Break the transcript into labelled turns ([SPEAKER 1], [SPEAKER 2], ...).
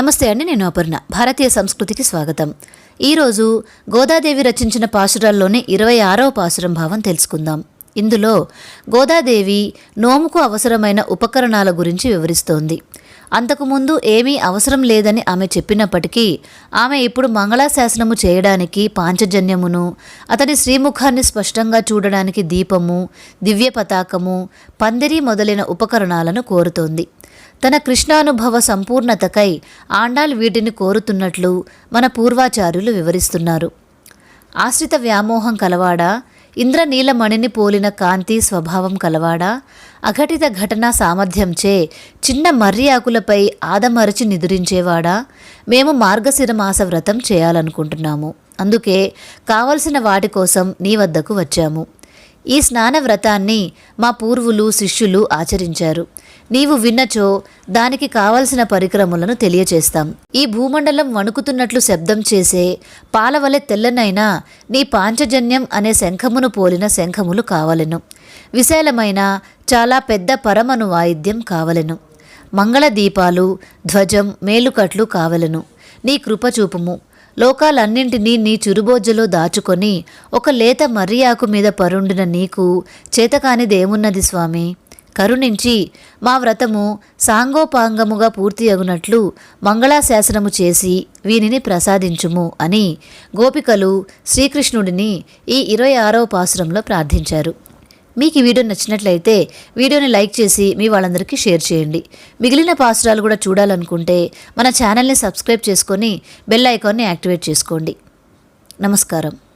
[SPEAKER 1] నమస్తే అండి నేను అపర్ణ. భారతీయ సంస్కృతికి స్వాగతం. ఈరోజు గోదాదేవి రచించిన పాసురాల్లోని ఇరవై ఆరవ పాసురం భావం తెలుసుకుందాం. ఇందులో గోదాదేవి నోముకు అవసరమైన ఉపకరణాల గురించి వివరిస్తోంది. అంతకుముందు ఏమీ అవసరం లేదని ఆమె చెప్పినప్పటికీ ఆమె ఇప్పుడు మంగళాశాసనము చేయడానికి పాంచజన్యమును అతని శ్రీముఖాన్ని స్పష్టంగా చూడడానికి దీపము దివ్య పతాకము పందిరి మొదలైన ఉపకరణాలను కోరుతోంది. తన కృష్ణానుభవ సంపూర్ణతకై ఆండాల్ వీటిని కోరుతున్నట్లు మన పూర్వాచార్యులు వివరిస్తున్నారు. ఆశ్రిత వ్యామోహం కలవాడా? ఇంద్రనీలమణిని పోలిన కాంతి స్వభావం కలవాడా? అఘటిత ఘటన సామర్థ్యంచే చిన్న మర్రి ఆకులపై ఆదమరచి నిదురించేవాడా? మేము మార్గశిర మాస వ్రతం చేయాలనుకుంటున్నాము. అందుకే కావలసిన వాటి కోసం నీ వద్దకు వచ్చాము. ఈ స్నాన వ్రతాన్ని మా పూర్వులు శిష్యులు ఆచరించారు. నీవు విన్నచో దానికి కావలసిన పరికరములను తెలియచేస్తాం. ఈ భూమండలం వణుకుతున్నట్లు శబ్దం చేసే పాలవలె తెల్లనైనా నీ పాంచజన్యం అనే శంఖమును పోలిన శంఖములు కావలెను. విశాలమైన చాలా పెద్ద పరమను వాయిద్యం కావలెను. మంగళ దీపాలు ధ్వజం మేలుకట్లు కావలెను. నీ కృపచూపుము లోకాలన్నింటినీ నీ చురుబోజ్జలో దాచుకొని ఒక లేత మర్రియాకు మీద పరుండిన నీకు చేతకానిదేమున్నది స్వామి. కరుణించి మా వ్రతము సాంగోపాంగముగా పూర్తి అగునట్లు మంగళాశాసనము చేసి వీనిని ప్రసాదించుము అని గోపికలు శ్రీకృష్ణుడిని ఈ ఇరవై ఆరవ పాసురంలో ప్రార్థించారు. మీకు ఈ వీడియో నచ్చినట్లయితే వీడియోని లైక్ చేసి మీ వాళ్ళందరికీ షేర్ చేయండి. మిగిలిన పాసురాలు కూడా చూడాలనుకుంటే మన ఛానల్ని సబ్స్క్రైబ్ చేసుకొని బెల్ ఐకాన్ని యాక్టివేట్ చేసుకోండి. నమస్కారం.